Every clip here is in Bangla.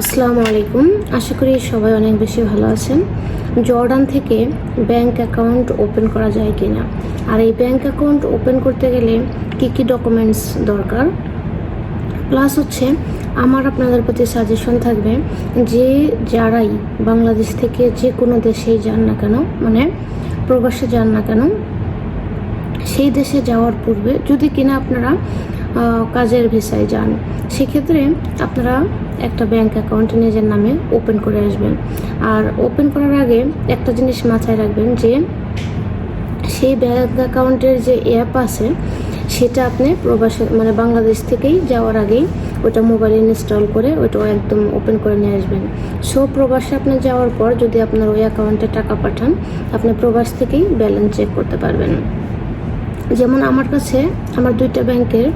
আসসালামু আলাইকুম। আশা করি সবাই অনেক বেশি ভালো আছেন। জর্ডান থেকে ব্যাংক অ্যাকাউন্ট ওপেন করা যায় কি না আর এই ব্যাংক অ্যাকাউন্ট ওপেন করতে গেলে কি কি ডকুমেন্টস দরকার? প্লাস হচ্ছে, আমার আপনাদের প্রতি সাজেশন থাকবে যে যারাই বাংলাদেশ থেকে যে কোনো দেশেই যান না কেন মানে প্রবাসে যান না কেন, সেই দেশে যাওয়ার পূর্বে যদি কিনা আপনারা কাজের ভিসায় যান। সেক্ষেত্রে আপনারা একটা ব্যাংক অ্যাকাউন্ট নিজের নামে ওপেন করে আসবেন। আর ওপেন করার আগে একটা জিনিস মাথায় রাখবেন যে, সেই ব্যাংক অ্যাকাউন্টের যে অ্যাপ আছে, সেটা আপনি প্রবাসে মানে বাংলাদেশ থেকেই যাওয়ার আগেই ওটা মোবাইলে ইনস্টল করে ওটা একদম ওপেন করে নিয়ে আসবেন। সো প্রবাসে আপনি যাওয়ার পর যদি আপনার ওই অ্যাকাউন্টে টাকা পাঠান, আপনি প্রবাস থেকেই ব্যালেন্স চেক করতে পারবেন। যেমন আমার কাছে, আমার দুইটা ব্যাংকের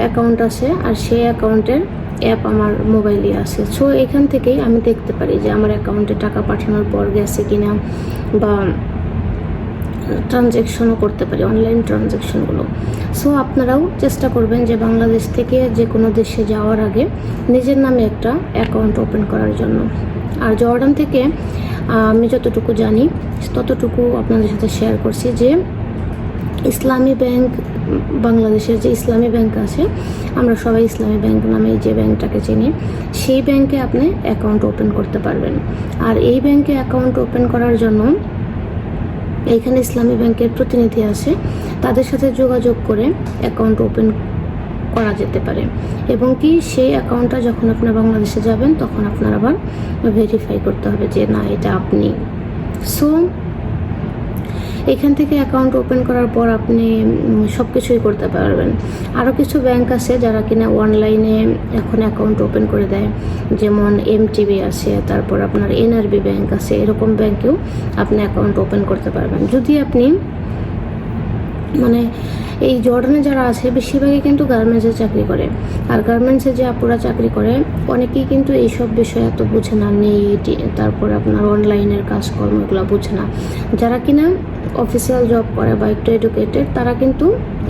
অ্যাকাউন্ট আছে আর সেই অ্যাকাউন্টের অ্যাপ আমার মোবাইলে আছে। সো এখান থেকেই আমি দেখতে পারি যে আমার অ্যাকাউন্টে টাকা পাঠানোর পর গেছে কিনা বা ট্রানজ্যাকশনও করতে পারি অনলাইন ট্রানজ্যাকশনগুলো সো আপনারাও চেষ্টা করবেন যে বাংলাদেশ থেকে যে কোনো দেশে যাওয়ার আগে নিজের নামে একটা অ্যাকাউন্ট ওপেন করার জন্য। আর জর্ডান থেকে আমি যতটুকু জানি, ততটুকু আপনাদের সাথে শেয়ার করছি যে ইসলামী ব্যাংক বাংলাদেশের যে ইসলামী ব্যাংক আছে, আমরা সবাই ইসলামী ব্যাংক নামে যে ব্যাংকটাকে চিনি, সেই ব্যাংকে আপনি অ্যাকাউন্ট ওপেন করতে পারবেন। আর এই ব্যাংকে অ্যাকাউন্ট ওপেন করার জন্য এইখানে ইসলামী ব্যাংকের প্রতিনিধি আছে, তাদের সাথে যোগাযোগ করে অ্যাকাউন্ট ওপেন করা যেতে পারে। এবং কি সেই অ্যাকাউন্টটা যখন আপনার বাংলাদেশে যাবেন, তখন আপনার আবার ভেরিফাই করতে হবে যে, না, এটা আপনি। সো এখান থেকে অ্যাকাউন্ট ওপেন করার পর আপনি সব কিছুই করতে পারবেন। আরও কিছু ব্যাংক আছে যারা কিনা অনলাইনে এখন অ্যাকাউন্ট ওপেন করে দেয়। যেমন এম এমটিবি আছে, তারপর আপনার এনআরবি ব্যাংক আছে, এরকম ব্যাংকেও আপনি অ্যাকাউন্ট ওপেন করতে পারবেন। যদি আপনি মানে এই জর্ডানে যারা আছে, বেশিরভাগই কিন্তু গার্মেন্টসে চাকরি করে। আর গার্মেন্টসে যে আপুরা চাকরি করে, অনেকেই কিন্তু এইসব বিষয়ে এত বুঝে না, নেই তারপর আপনার অনলাইনের কাজকর্ম এগুলো বুঝে না। যারা কিনা অফিসিয়াল জব করে বা একটু এডুকেটেড তারা কিন্তু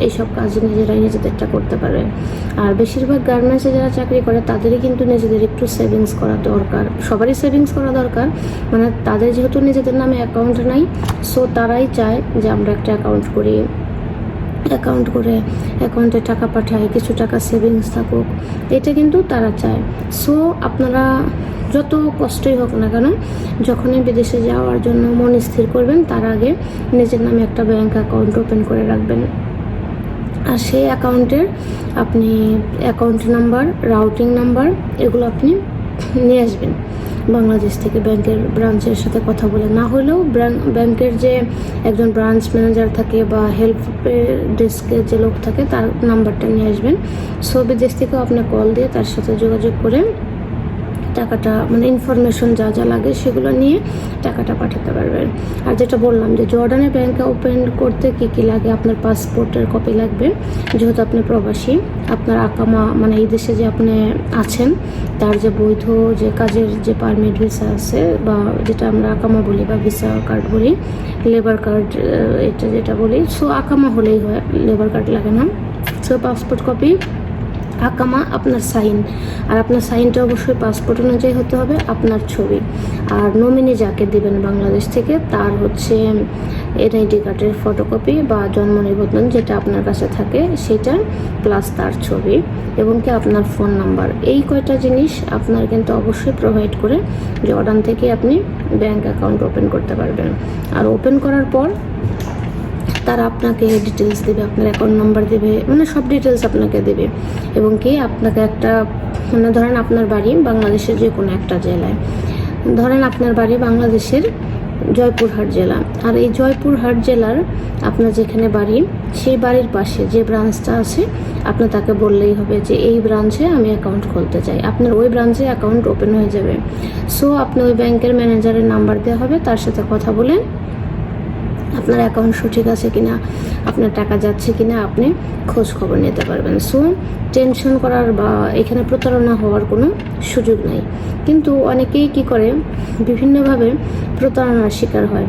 এইসব কাজ নিজেরাই নিজেদেরটা করতে পারবে আর বেশিরভাগ গার্মেন্টসে যারা চাকরি করে, তাদেরই কিন্তু নিজেদের একটু সেভিংস করা দরকার। সবারই সেভিংস করা দরকার মানে তাদের যেহেতু নিজেদের নামে অ্যাকাউন্ট নাই সো তারাই চায় যে আমরা একটা অ্যাকাউন্ট করি। অ্যাকাউন্ট করে অ্যাকাউন্টে টাকা পাঠায়, কিছু টাকা সেভিংস থাকুক, এটা কিন্তু তারা চায়। সো আপনারা যত কষ্টই হোক না কেন, যখনই বিদেশে যাওয়ার জন্য মন স্থির করবেন, তার আগে নিজের নামে একটা ব্যাংক অ্যাকাউন্ট ওপেন করে রাখবেন। আর সেই অ্যাকাউন্টের আপনি অ্যাকাউন্ট নাম্বার রাউটিং নাম্বার এগুলো আপনি নিয়ে আসবেন। বাংলাদেশ থেকে ব্যাংকের ব্রাঞ্চের সাথে কথা বলে। না হলেও ব্যাংকের যে একজন ব্রাঞ্চ ম্যানেজার থাকে বা হেল্প ডেস্কের যে লোক থাকে, তার নাম্বারটা নিয়ে আসবেন। সো বিদেশ থেকেও আপনার কল দিয়ে তার সাথে যোগাযোগ করে টাকাটা মানে ইনফরমেশন যা যা লাগে সেগুলো নিয়ে টাকাটা পাঠাতে পারবেন। আর যেটা বললাম যে জর্ডানে ব্যাংক ওপেন করতে কি কি লাগে, আপনার পাসপোর্টের কপি লাগবে। যেহেতু আপনি প্রবাসী, আপনার আকামা মানে এই দেশে যে আপনি আছেন, তার যে বৈধ যে কাজের যে পারমিট ভিসা আছে, বা যেটা আমরা আকামা বলি, বা ভিসা কার্ড বলি লেবার কার্ড এটা যেটা বলি সো আকামা হলেই হয় লেবার কার্ড লাগে না। সো পাসপোর্ট কপি আকামা, আপনার সাইন। আর আপনার সাইনটা অবশ্যই পাসপোর্ট অনুযায়ী হতে হবে, আপনার ছবি। আর নমিনি যাকে দিবেন বাংলাদেশ থেকে, তার হচ্ছে এনআইডি কার্ডের ফটোকপি বা জন্ম নিবন্ধন যেটা আপনার কাছে থাকে সেটা প্লাস তার ছবি, এবং কি আপনার ফোন নাম্বার এই কয়টা জিনিস আপনার কিন্তু অবশ্যই প্রোভাইড করে জর্ডান থেকে আপনি ব্যাংক অ্যাকাউন্ট ওপেন করতে পারবেন। আর ওপেন করার পর তারা আপনাকে ডিটেলস দেবে, আপনার অ্যাকাউন্ট নাম্বার দেবে মানে সব ডিটেলস আপনাকে দেবে। এবং কি আপনাকে একটা মানে ধরেন আপনার বাড়ি বাংলাদেশের যে কোনো একটা জেলায়। ধরেন আপনার বাড়ি বাংলাদেশের জয়পুরহাট জেলা। আর এই জয়পুরহাট জেলার আপনার যেখানে বাড়ি, সেই বাড়ির পাশে যে ব্রাঞ্চটা আছে, আপনি তাকে বললেই হবে যে এই ব্রাঞ্চে আমি অ্যাকাউন্ট খুলতে চাই। আপনার ওই ব্রাঞ্চে অ্যাকাউন্ট ওপেন হয়ে যাবে। সো আপনি ওই ব্যাংকের ম্যানেজারের নাম্বার দেওয়া হবে, তার সাথে কথা বলে আপনার অ্যাকাউন্ট সঠিক আছে কিনা, আপনার টাকা যাচ্ছে কিনা, আপনি খোঁজ খবর নিতে পারবেন। সো টেনশন করার বা এখানে প্রতারণা হওয়ার কোনো সুযোগ নাই। কিন্তু অনেকেই কি করে, বিভিন্নভাবে প্রতারণার শিকার হয়।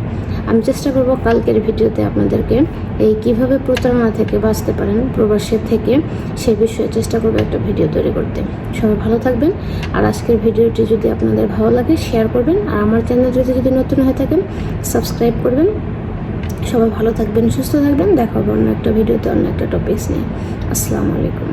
আমি চেষ্টা করব কালকের ভিডিওতে আপনাদেরকে এই কীভাবে প্রতারণা থেকে বাঁচতে পারেন প্রবাসের থেকে সে বিষয়ে চেষ্টা করব একটা ভিডিও তৈরি করতে। সবাই ভালো থাকবেন। আর আজকের ভিডিওটি যদি আপনাদের ভালো লাগে শেয়ার করবেন। আর আমার চ্যানেলটিতে যদি নতুন হয়ে থাকেন সাবস্ক্রাইব করবেন। সবাই ভালো থাকবেন, সুস্থ থাকবেন। দেখা হবে অন্য একটা ভিডিওতে, অন্য একটা টপিকস নিয়ে। আসসালামু আলাইকুম।